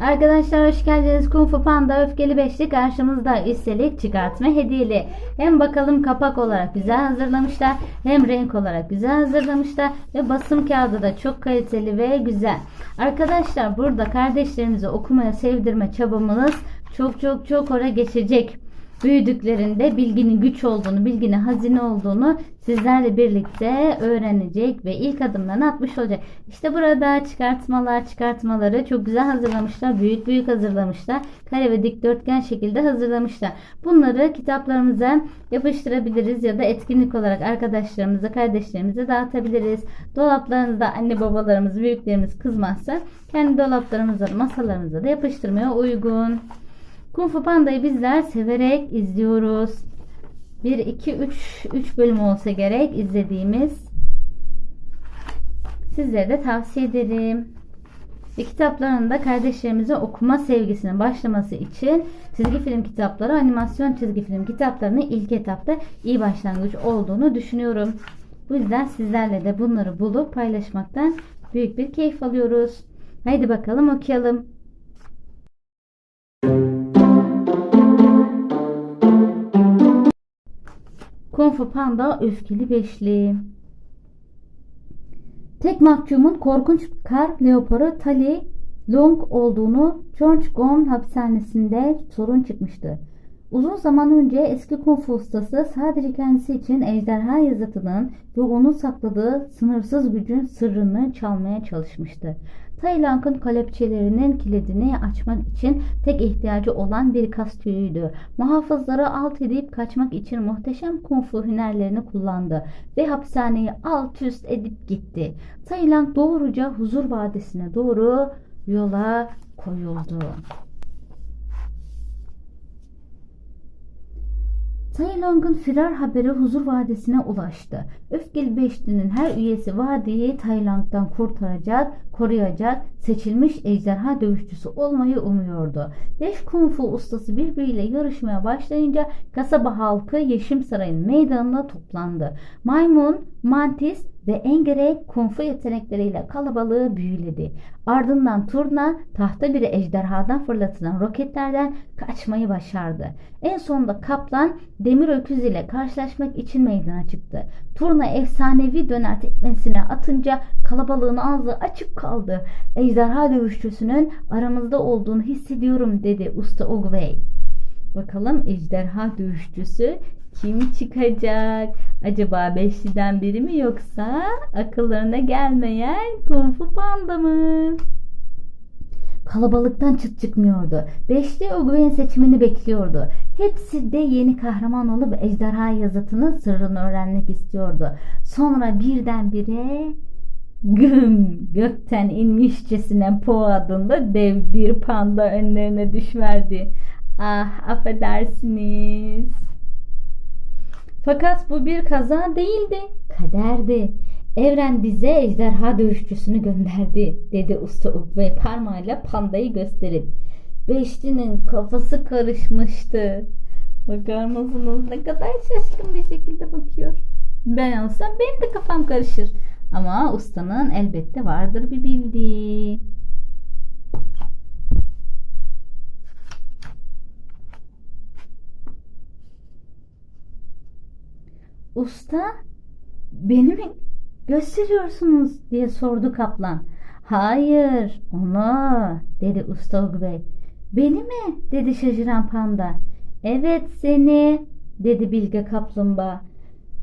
Arkadaşlar hoş geldiniz. Kung Fu Panda öfkeli beşli karşımızda. Üstelik çıkartma hediyeli. Hem bakalım kapak olarak güzel hazırlamışlar. Hem renk olarak güzel hazırlamışlar. Ve basım kağıdı da çok kaliteli ve güzel. Arkadaşlar burada kardeşlerimizi okumaya sevdirme çabamız çok çok çok ora geçecek. Büyüdüklerinde bilginin güç olduğunu, bilginin hazine olduğunu sizlerle birlikte öğrenecek ve ilk adımlarını atmış olacak. İşte burada çıkartmalar, çıkartmaları çok güzel hazırlamışlar. Büyük büyük hazırlamışlar. Kare ve dikdörtgen şekilde hazırlamışlar. Bunları kitaplarımıza yapıştırabiliriz ya da etkinlik olarak arkadaşlarımıza, kardeşlerimize dağıtabiliriz. Dolaplarınızda anne babalarımız, büyüklerimiz kızmazsa kendi dolaplarımıza, masalarımıza da yapıştırmaya uygun. Kung Fu Panda'yı bizler severek izliyoruz. 1, 2, 3, 3 bölüm olsa gerek izlediğimiz. Sizlere de tavsiye ederim. Ve kitaplarında kardeşlerimize okuma sevgisinin başlaması için çizgi film kitapları, animasyon çizgi film kitaplarının ilk etapta iyi başlangıç olduğunu düşünüyorum. Bu yüzden sizlerle de bunları bulup paylaşmaktan büyük bir keyif alıyoruz. Haydi bakalım okuyalım. Kung Fu Panda öfkeli beşli. Tek mahkumun korkunç kar leoparı Tali Long olduğunu George Gong hapishanesinde sorun çıkmıştı. Uzun zaman önce eski kung fu ustası sadece kendisi için ejderha yazıtının ve onun sakladığı sınırsız gücün sırrını çalmaya çalışmıştı. Tayland'ın kelepçelerinin kilidini açmak için tek ihtiyacı olan bir kas tüyüydü. Muhafızları alt edip kaçmak için muhteşem kung fu hünerlerini kullandı ve hapishaneyi alt üst edip gitti. Tayland doğruca huzur vadisine doğru yola koyuldu. Taylong'un firar haberi huzur vadisine ulaştı. Öfkeli Beşli'nin her üyesi vadiyi Taylong'dan kurtaracak, koruyacak, seçilmiş ejderha dövüşçüsü olmayı umuyordu. Beş kung fu ustası birbiriyle yarışmaya başlayınca kasaba halkı Yeşim Sarayı'nın meydanına toplandı. Maymun, Mantis ve Engerek kung fu yetenekleriyle kalabalığı büyüledi. Ardından Turna tahta bir ejderhadan fırlatılan roketlerden kaçmayı başardı. En sonunda Kaplan demir öküz ile karşılaşmak için meydana çıktı. Turna efsanevi döner tekmesine atınca kalabalığın ağzı açık kaldı. Ejderha dövüşçüsünün aramızda olduğunu hissediyorum dedi Usta Ogway. Bakalım ejderha dövüşçüsü kim çıkacak? Acaba beşliden biri mi yoksa akıllarına gelmeyen Kung Fu Panda mı? Kalabalıktan çıt çıkmıyordu. Beşli Ogway'in seçimini bekliyordu. Hepsi de yeni kahraman olup ejderha yazıtının sırrını öğrenmek istiyordu. Sonra birdenbire güm gökten inmişçesine Po adında dev bir panda önlerine düşverdi. Ah affedersiniz. Fakat bu bir kaza değildi, kaderdi. Evren bize ejderha dövüşçüsünü gönderdi, dedi usta ve parmağıyla pandayı gösterip. Beşli'nin kafası karışmıştı. Bakar mısınız ne kadar şaşkın bir şekilde bakıyor. Ben olsam benim de kafam karışır. Ama ustanın elbette vardır bir bildiği. Usta beni mi gösteriyorsunuz diye sordu kaplan. Hayır onu dedi usta Ogbey. Beni mi dedi şaşıran panda. Evet seni dedi bilge kaplumbağa.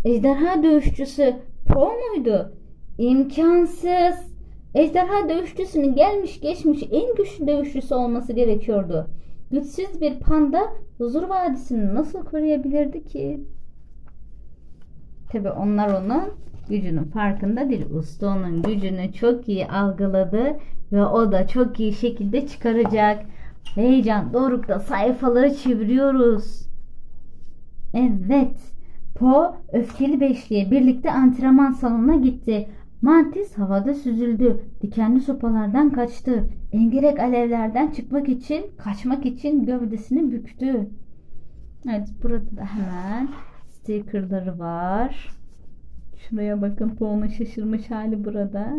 Ejderha dövüşçüsü Po muydu? İmkansız. Ejderha dövüşçüsünün gelmiş geçmiş en güçlü dövüşçüsü olması gerekiyordu. Güçsüz bir panda huzur vadisini nasıl koruyabilirdi ki? Tabi onlar onun gücünün farkında değil. Usta onun gücünü çok iyi algıladı ve o da çok iyi şekilde çıkaracak. Heyecan dorukta sayfaları çeviriyoruz. Evet. Po öfkeli beşliğe birlikte antrenman salonuna gitti. Mantis havada süzüldü. Dikenli sopalardan kaçtı. Engerek alevlerden çıkmak için, kaçmak için gövdesini büktü. Evet burada da hemen stickerları var. Şuraya bakın Po'nun şaşırmış hali burada.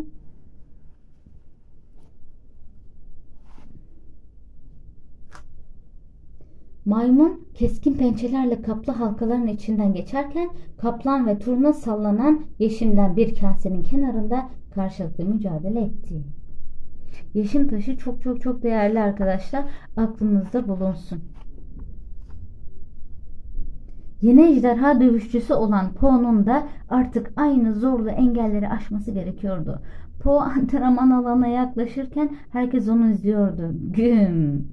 Maymun keskin pençelerle kaplı halkaların içinden geçerken kaplan ve turna sallanan yeşimden bir kasenin kenarında karşılıklı mücadele etti. Yeşim taşı çok çok çok değerli arkadaşlar. Aklınızda bulunsun. Yeni ejderha dövüşçüsü olan Po'nun da artık aynı zorlu engelleri aşması gerekiyordu. Po antrenman alanına yaklaşırken herkes onu izliyordu. Güm.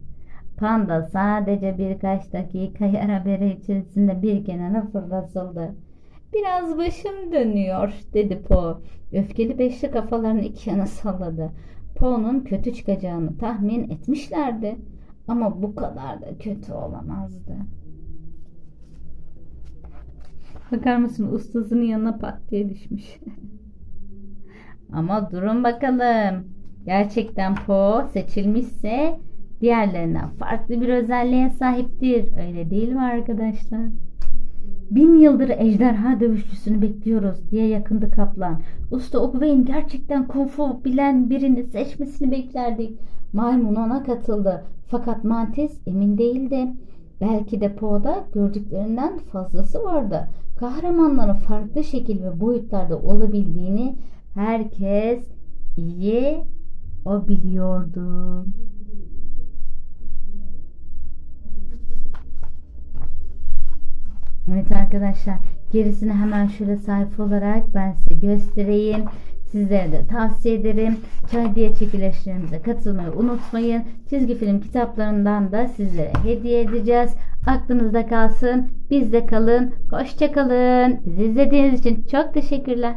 Panda sadece birkaç dakika yara bere içerisinde bir kenara fırlatıldı. Biraz başım dönüyor dedi Po. Öfkeli beşli kafalarını iki yana salladı. Po'nun kötü çıkacağını tahmin etmişlerdi. Ama bu kadar da kötü olamazdı. Bakar mısın ustasının yanına pat diye düşmüş. Ama durun bakalım. Gerçekten Po seçilmişse diğerlerinden farklı bir özelliğe sahiptir. Öyle değil mi arkadaşlar? Bin yıldır ejderha dövüşçüsünü bekliyoruz diye yakındı kaplan. Usta Ogwayne gerçekten kung fu bilen birini seçmesini beklerdik. Maymun ona katıldı. Fakat Mantis emin değildi. Belki de Poe'da gördüklerinden fazlası vardı. Kahramanların farklı şekil ve boyutlarda olabildiğini herkes iyi o biliyordu. Evet arkadaşlar gerisini hemen şöyle sayfa olarak ben size göstereyim. Sizlere de tavsiye ederim. Çay diye çekilişlerimize katılmayı unutmayın. Çizgi film kitaplarından da sizlere hediye edeceğiz. Aklınızda kalsın. Bizde kalın. Hoşça kalın. Bizi izlediğiniz için çok teşekkürler.